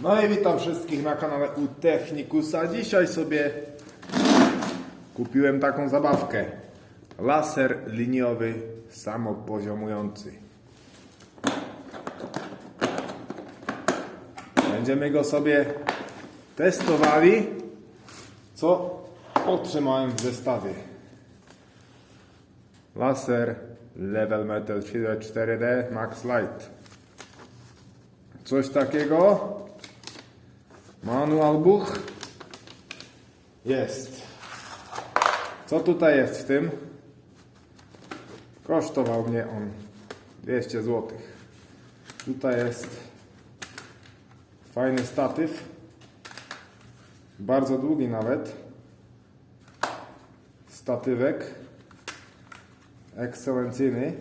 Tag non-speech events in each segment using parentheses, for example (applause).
No i witam wszystkich na kanale u Technikusa. Dzisiaj sobie kupiłem taką zabawkę. Laser liniowy samopoziomujący. Będziemy go sobie testowali, co otrzymałem w zestawie. Laser Level Metal 4D Max Light. Coś takiego. Manual buch. Jest. Co tutaj jest w tym? Kosztował mnie on 200 zł. Tutaj jest fajny statyw. Bardzo długi nawet. Statywek. Ekscelencyjny.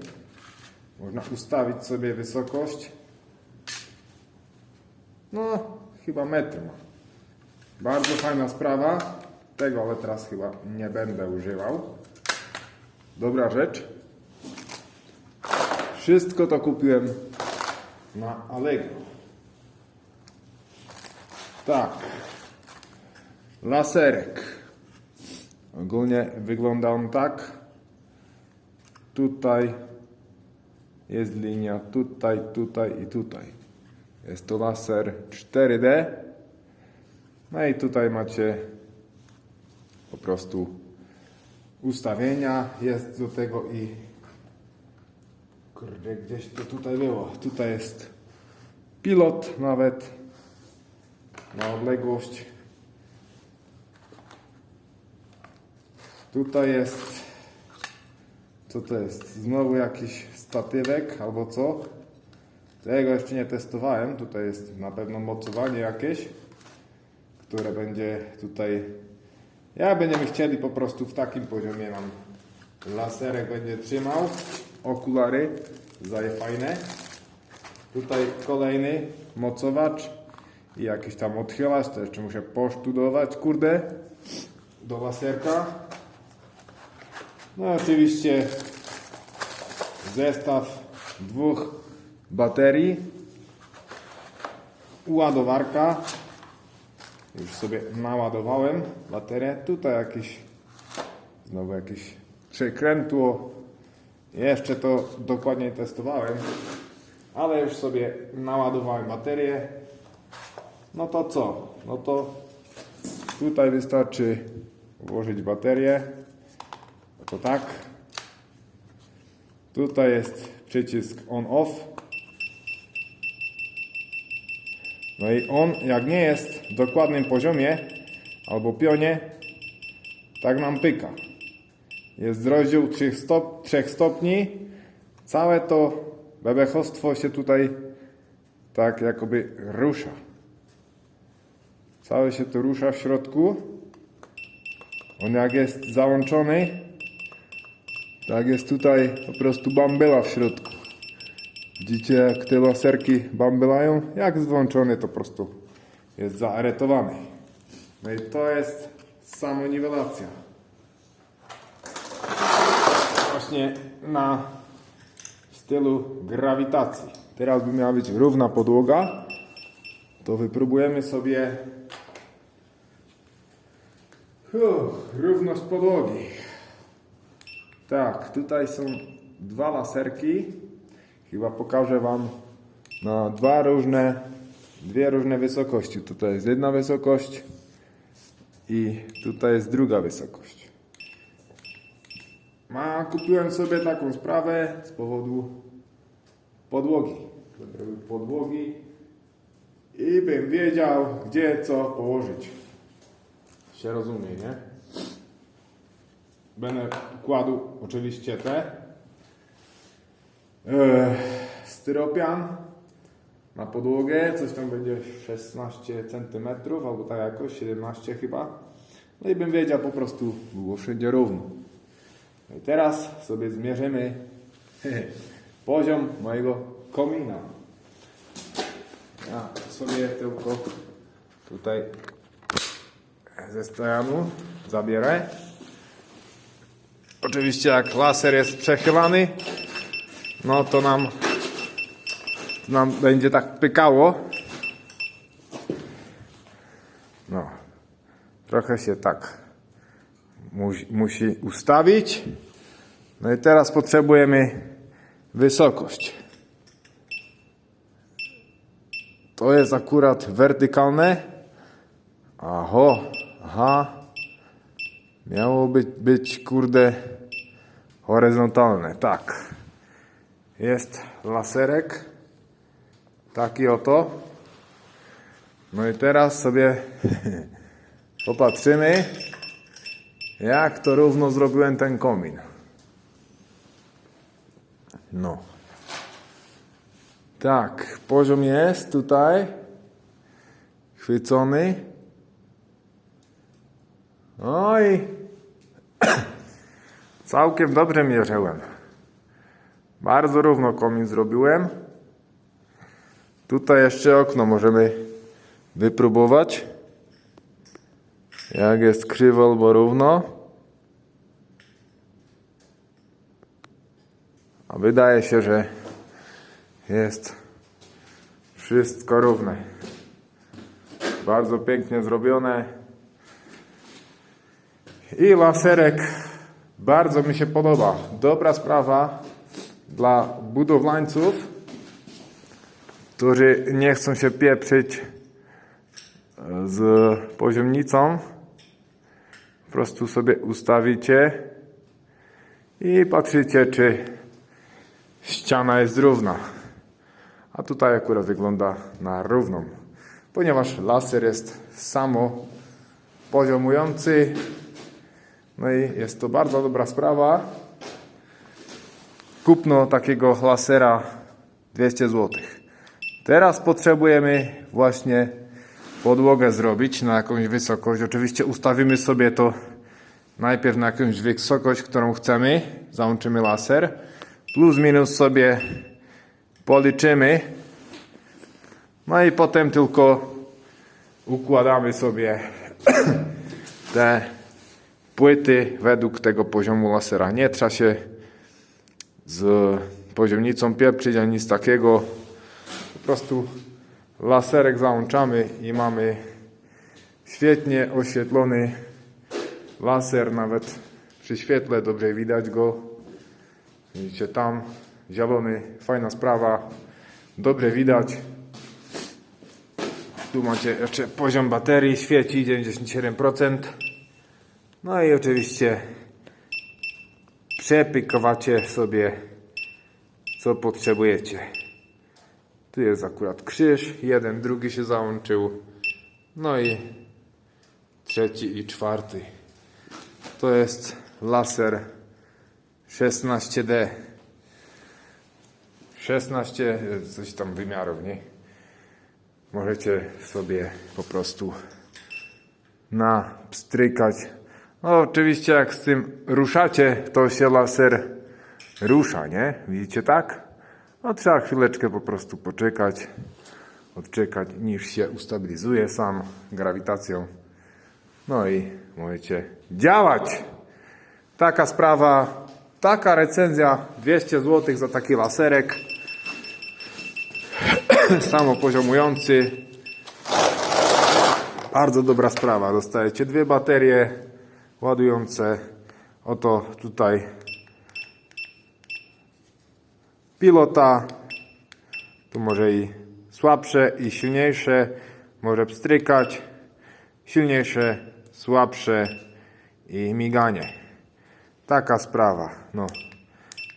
Można ustawić sobie wysokość. No, chyba metr ma. Bardzo fajna sprawa. Tego ale teraz chyba nie będę używał. Dobra rzecz. Wszystko to kupiłem na Allegro. Tak. Laserek. Ogólnie wygląda on tak. Tutaj jest linia, tutaj, tutaj i tutaj. Jest to laser 4D. No i tutaj macie po prostu ustawienia. Jest do tego i kurde, gdzieś to tutaj było. Tutaj jest pilot nawet na odległość. Tutaj jest co to jest? Znowu jakiś statywek albo co? Tego jeszcze nie testowałem. Tutaj jest na pewno mocowanie jakieś, które będzie tutaj. Ja będziemy chcieli po prostu w takim poziomie nam laserek będzie trzymał. Okulary zaje fajne. Tutaj kolejny mocowacz i jakiś tam odchylacz. To jeszcze muszę posztudować, kurde, do laserka. No oczywiście zestaw dwóch baterii, ładowarka. Już sobie naładowałem baterię. Tutaj jakieś znowu jakieś przekrętło. Jeszcze to dokładniej testowałem, ale już sobie naładowałem baterię. No to co? No to tutaj wystarczy włożyć baterię. To tak. Tutaj jest przycisk on-off. No i on, jak nie jest w dokładnym poziomie albo pionie, tak nam pyka. Jest rozdział 3, stop, 3 stopni. Całe to bebechostwo się tutaj tak jakoby rusza. Całe się to rusza w środku. On jak jest załączony, tak jest tutaj po prostu bambyla w środku. Widzicie jak te laserki bambylają? Jak złączony to po prostu jest zaaretowany. No i to jest samoniwelacja. Właśnie na stylu grawitacji. Teraz by miała być równa podłoga. To wypróbujemy sobie Uff, równość podłogi. Tak, tutaj są dwa laserki. Chyba pokażę Wam na dwa różne, dwie różne wysokości. Tutaj jest jedna wysokość i tutaj jest druga wysokość. Ma, kupiłem sobie taką sprawę z powodu podłogi. Podłogi i bym wiedział, gdzie co położyć. Się rozumie, nie? Będę kładł oczywiście te styropian na podłogę, coś tam będzie 16 cm albo tak jakoś, 17 chyba. No i bym wiedział po prostu, było wszędzie równo. No i teraz sobie zmierzymy (laughs) poziom mojego komina. Ja sobie tylko tutaj ze stojanu zabierę. Oczywiście jak laser jest przechylany, no to nam, nam będzie tak pykało. trochę się tak musi, musi ustawić. No i teraz potrzebujemy wysokość. To jest akurat wertykalne. Aho, aha. Miało być, być kurde horyzontalne, tak. Jest laserek. Taki oto. No i teraz sobie (laughs) popatrzymy, jak to równo zrobiłem ten komin. No. Tak, poziom jest tutaj. Chwycony. Oj. (clears throat) Całkiem dobrze mierzyłem. Bardzo równo komin zrobiłem. Tutaj jeszcze okno możemy wypróbować. Jak jest krzywo albo równo. A wydaje się, że jest wszystko równe. Bardzo pięknie zrobione. I laserek bardzo mi się podoba. Dobra sprawa dla budowlańców, którzy nie chcą się pieprzyć z poziomnicą. Po prostu sobie ustawicie i patrzycie, czy ściana jest równa. A tutaj akurat wygląda na równą, ponieważ laser jest samo poziomujący. No i jest to bardzo dobra sprawa. Kupno takiego lasera 200 zł. Teraz potrzebujemy właśnie podłogę zrobić na jakąś wysokość. Oczywiście ustawimy sobie to najpierw na jakąś wysokość, którą chcemy. Załączymy laser. Plus minus sobie policzymy. No i potem tylko układamy sobie (clears throat) te płyty według tego poziomu lasera. Nie trzeba się z poziomnicą pieprzyć ani nic takiego. Po prostu laserek załączamy i mamy świetnie oświetlony laser. Nawet przy świetle dobrze widać go. Widzicie tam zielony, fajna sprawa. Dobrze widać. Tu macie jeszcze poziom baterii, świeci 97%. No i oczywiście przepykowacie sobie co potrzebujecie. Tu jest akurat krzyż, jeden, drugi się załączył. No i trzeci i czwarty. To jest laser 16D. 16 coś tam wymiarów, nie? Możecie sobie po prostu napstrykać. No, oczywiście jak z tym ruszacie, to się laser rusza, nie? Widzicie tak? No trzeba chwileczkę po prostu poczekać, odczekać, niż się ustabilizuje sam grawitacją. No i możecie działać. Taka sprawa, taka recenzja, 200 zł za taki laserek. (clears throat) Samopoziomujący. Bardzo dobra sprawa. Dostajecie dwie baterie ładujące. Oto tutaj pilota. Tu może i słabsze i silniejsze. Może pstrykać. Silniejsze, słabsze i miganie. Taka sprawa. No.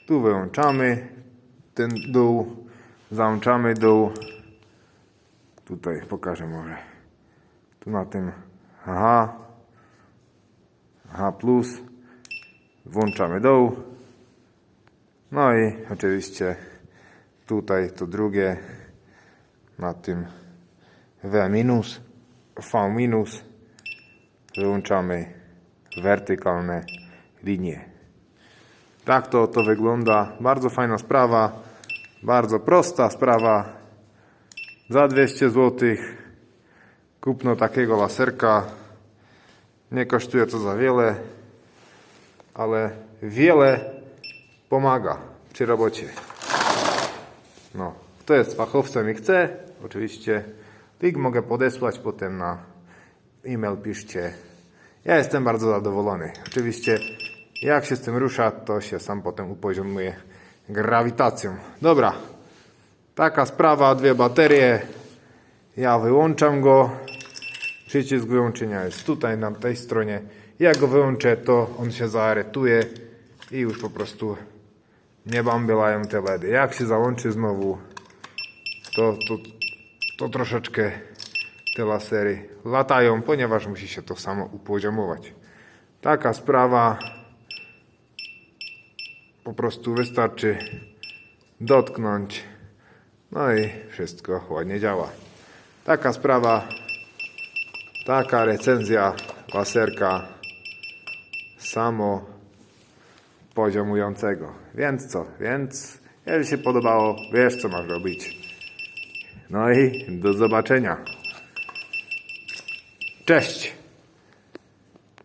Tu wyłączamy ten dół. Załączamy dół. Tutaj pokażę może. Tu na tym. Aha. Plus. Włączamy dół. No i oczywiście tutaj to drugie na tym V minus, V minus wyłączamy wertykalne linie. Tak to to wygląda. Bardzo fajna sprawa. Bardzo prosta sprawa. Za 200 zł kupno takiego laserka nie kosztuje to za wiele, ale wiele pomaga przy robocie. No, kto jest fachowcem i chce, oczywiście link mogę podesłać potem na e-mail piszcie Ja jestem bardzo zadowolony. Oczywiście, jak się z tym rusza, to się sam potem upoziomuje grawitacją. Dobra, taka sprawa, dwie baterie. Ja wyłączam go. Przycisk wyłączenia jest tutaj, na tej stronie. Jak go wyłączę, to on się zaaretuje i już po prostu nie bambielają te LEDy. Jak się załączy znowu, to, to, to troszeczkę te lasery latają, ponieważ musi się to samo upoziomować. Taka sprawa. Po prostu wystarczy dotknąć. No i wszystko ładnie działa. Taka sprawa. Taka recenzja laserka samo poziomującego. Więc co? Więc jeżeli się podobało, wiesz co masz robić. No i do zobaczenia. Cześć!